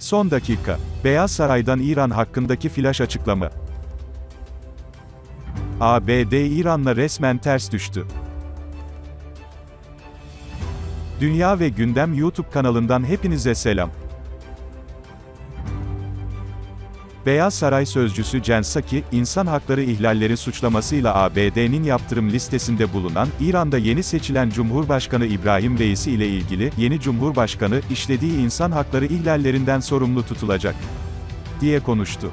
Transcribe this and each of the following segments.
Son dakika. Beyaz Saray'dan İran hakkındaki flash açıklama. ABD İran'la resmen ters düştü. Dünya ve Gündem YouTube kanalından hepinize selam. Beyaz Saray sözcüsü Jen Psaki, insan hakları ihlalleri suçlamasıyla ABD'nin yaptırım listesinde bulunan, İran'da yeni seçilen Cumhurbaşkanı İbrahim Reisi ile ilgili, yeni Cumhurbaşkanı, işlediği insan hakları ihlallerinden sorumlu tutulacak, diye konuştu.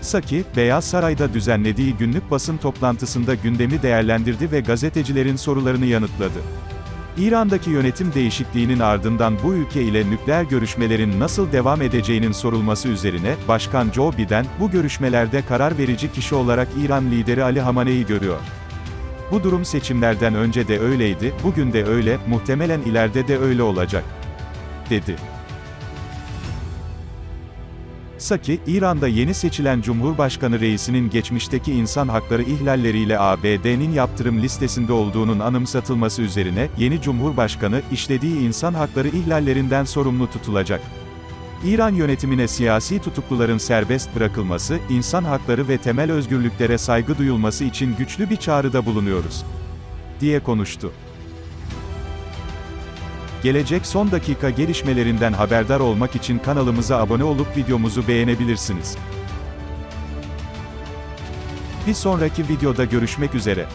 Saki, Beyaz Saray'da düzenlediği günlük basın toplantısında gündemi değerlendirdi ve gazetecilerin sorularını yanıtladı. İran'daki yönetim değişikliğinin ardından bu ülke ile nükleer görüşmelerin nasıl devam edeceğinin sorulması üzerine, Başkan Joe Biden, bu görüşmelerde karar verici kişi olarak İran lideri Ali Hamane'yi görüyor. Bu durum seçimlerden önce de öyleydi, bugün de öyle, muhtemelen ileride de öyle olacak, dedi. Saki, İran'da yeni seçilen Cumhurbaşkanı reisinin geçmişteki insan hakları ihlalleriyle ABD'nin yaptırım listesinde olduğunun anımsatılması üzerine, yeni Cumhurbaşkanı, işlediği insan hakları ihlallerinden sorumlu tutulacak. İran yönetimine siyasi tutukluların serbest bırakılması, insan hakları ve temel özgürlüklere saygı duyulması için güçlü bir çağrıda bulunuyoruz, diye konuştu. Gelecek son dakika gelişmelerinden haberdar olmak için kanalımıza abone olup videomuzu beğenebilirsiniz. Bir sonraki videoda görüşmek üzere.